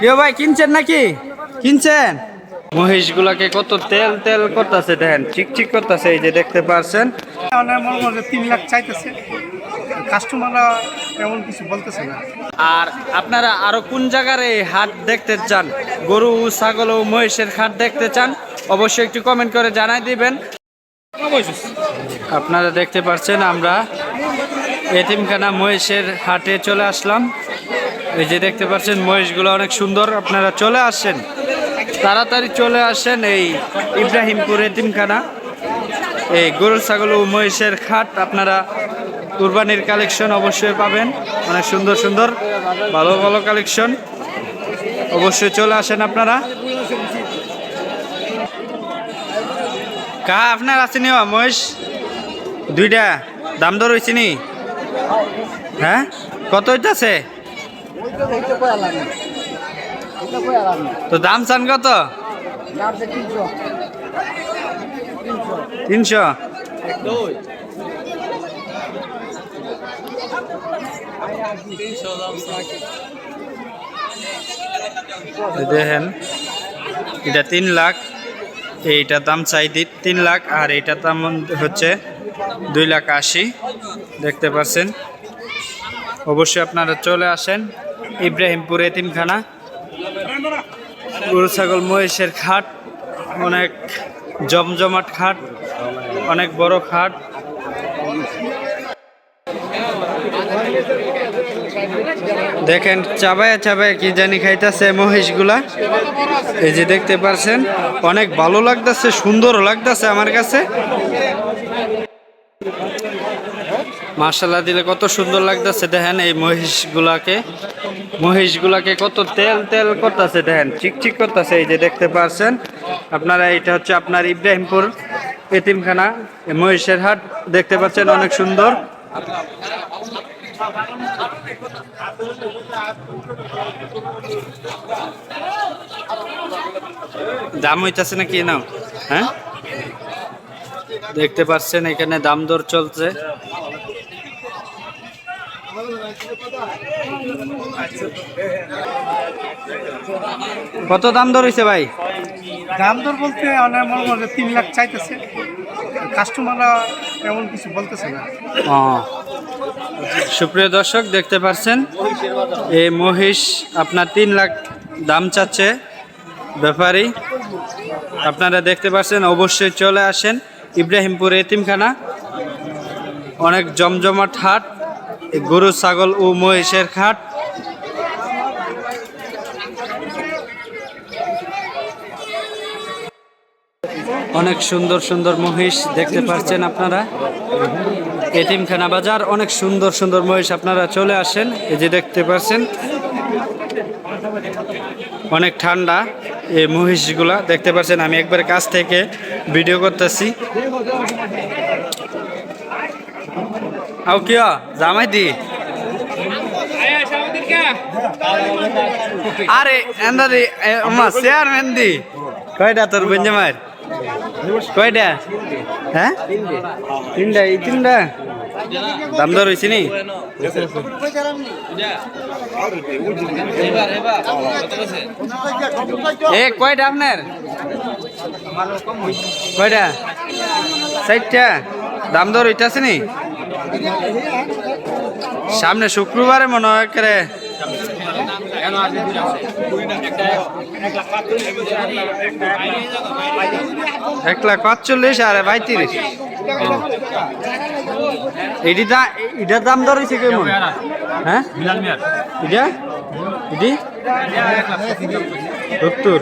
কেউ ভাই কিনছেন নাকি? কিনছেন? মহিষগুলাকে কত তেল তেল করতেছে দেখেন চিকচিক করতেছে এই যে দেখতে পারছেন। মানে তিন লাখ চাইতেছে। কাস্টমাররা এমন কিছু বলতেছে না। আর আপনারা আরও কোন জায়গার এই হাট দেখতে চান? গরু ছাগল ও মহিষের হাট দেখতে চান? অবশ্যই একটু কমেন্ট করে জানাই দিবেন। আপনারা দেখতে পাচ্ছেন আমরা এতিমখানা মহিষের হাটে চলে আসলাম। এই যে দেখতে পাচ্ছেন, মহিষগুলো অনেক সুন্দর। আপনারা চলে আসেন। তাড়াতাড়ি চলে আসেন এই ইব্রাহিমপুর এতিমখানা। এই গরু ছাগল ও মহিষের খাট আপনারা কুরবানির কালেকশন অবশ্যই পাবেন। অনেক সুন্দর সুন্দর, ভালো ভালো কালেকশন। অবশ্যই চলে আসেন আপনারা। কা আপনার আছে নি মহিষ? দুইটা। দাম দর হয়েছে হ্যাঁ? কত হইতাছে? তো দাম চান কত? তিনশো। দেখেন এটা তিন লাখ এইটার দাম চাই দি- তিন লাখ আর এইটার দাম হচ্ছে দুই লাখ আশি। দেখতে পাচ্ছেন? অবশ্যই আপনারা চলে আসেন। ইব্রাহিমপুর এতিমখানা গরু, ছাগল, মহিষের খাট, অনেক জমজমাট খাট, অনেক বড় খাট। দেখেন, চাবায় চাবায় কি জানি খাইতেছে মহিষগুলা। এই যে দেখতে পারছেন, অনেক ভালো লাগতেছে সুন্দর লাগতেছে আমার কাছে। মার্শাল্লাহ দিলে কত সুন্দর লাগতেছে, দেখেন এই মহিষগুলাকে। মহিষগুলাকে কত তেল তেল করতেছে, দেখেন, চিকচিক করতেছে, এই যে দেখতে পারছেন। আপনারা, এটা হচ্ছে আপনার ইব্রাহিমপুর এতিমখানা মহিষের হাট, দেখতে পাচ্ছেন অনেক সুন্দর। দাম হইতাছে নাকি নাও? হ্যাঁ? দেখতে পাচ্ছেন এখানে দাম দর চলছে। কত দাম হয়েছে ভাই? দাম দর বলতে অনেক মনে হয় যে তিন লাখ চাইতেছে। কাস্টমাররা এমন কিছু বলতেছে না। সুপ্রিয় দর্শক দেখতে পাচ্ছেন এই মহিষ আপনার তিন লাখ দাম চাচ্ছে ব্যাপারী। আপনারা দেখতে পাচ্ছেন অবশ্যই চলে আসেন। ইব্রাহিমপুর এতিমখানা অনেক জমজমাট হাট। গরু, ছাগল ও মহিষের খাট। অনেক সুন্দর সুন্দর মহিষ দেখতে পাচ্ছেন আপনারা। এতিমখানা বাজার, অনেক সুন্দর সুন্দর মহিষ আপনারা চলে আসেন, এই যে দেখতে পাচ্ছেন। অনেক ঠান্ডা এই মহিষগুলা, দেখতে পাচ্ছেন, আমি একবার কাছ থেকে ভিডিও করতেছি। আও কিয়া? জামাই দি। আরে এন্দাদি মা, চেয়ারম্যান দি। কয়টা তোর বেঞ্জামার কয়টা হ্যাঁ? তিনটা এই তিনটা দাম দর হয়েছে নি? এ কয়টা আপনার? কয়টা চারটা। দাম দর হইতাছে নি? সামনে শুক্রবারে মনে হয় করে। এক লাখ পাঁচচল্লিশ আর পঁয়ত্রিশ। এটি দা এটার দাম হয়েছে কেমন? হ্যাঁ? এটা? এটি? সত্তর।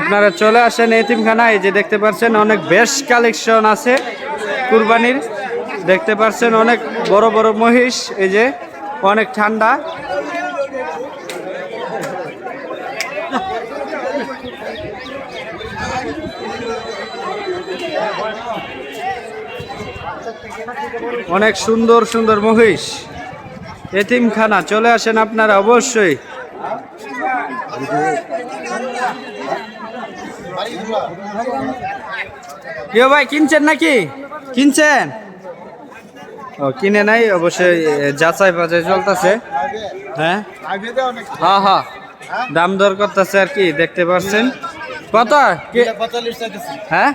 আপনারা চলে আসেন এতিমখানা এই যে দেখতে পাচ্ছেন, অনেক বেশ কালেকশন আছে কুরবানির। দেখতে পাচ্ছেন অনেক বড় বড় মহিষ, এই যে অনেক ঠান্ডা। অনেক সুন্দর সুন্দর মহিষ। এতিমখানা, চলে আসেন আপনারা অবশ্যই। কেউ ভাই, কিনছেন নাকি? কিনছেন? কিনে নাই অবশ্যই যাচাই বাজাই চলতেছে। হ্যাঁ? হ্যাঁ হ্যাঁ দাম দর করতেছে আর কি দেখতে পাচ্ছেন কত? হ্যাঁ?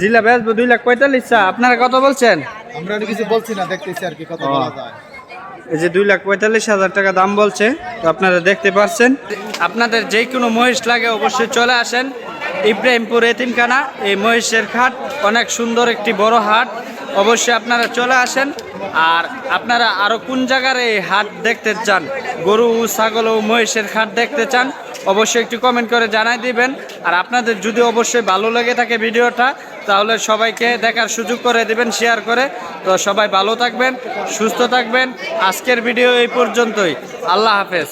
জিলা বেচবো দুই লাখ পঁয়তাল্লিশ আপনারা কত বলছেন? আমরা কিছু বলছি না দেখতেছি আর কি কত। বলা যায়। এই যে দুই লাখ পঁয়তাল্লিশ হাজার টাকা দাম বলছে তো আপনারা দেখতে পাচ্ছেন আপনাদের যে কোনো মহিষ লাগে অবশ্যই চলে আসেন। ইব্রাহিমপুর এতিমখানা, এই মহিষের ঘাট অনেক সুন্দর একটি বড় হাট। অবশ্যই আপনারা চলে আসেন। আর আপনারা আরও কোন জায়গার এই হাট দেখতে চান? গরু, ছাগল ও মহিষের হাট দেখতে চান, অবশ্যই একটু কমেন্ট করে জানাই দিবেন। আর আপনাদের যদি অবশ্যই ভালো লেগে থাকে ভিডিওটা, তাহলে সবাইকে দেখার সুযোগ করে দিবেন শেয়ার করে। তো সবাই ভালো থাকবেন, সুস্থ থাকবেন। আজকের ভিডিও এই পর্যন্তই। আল্লাহ হাফেজ।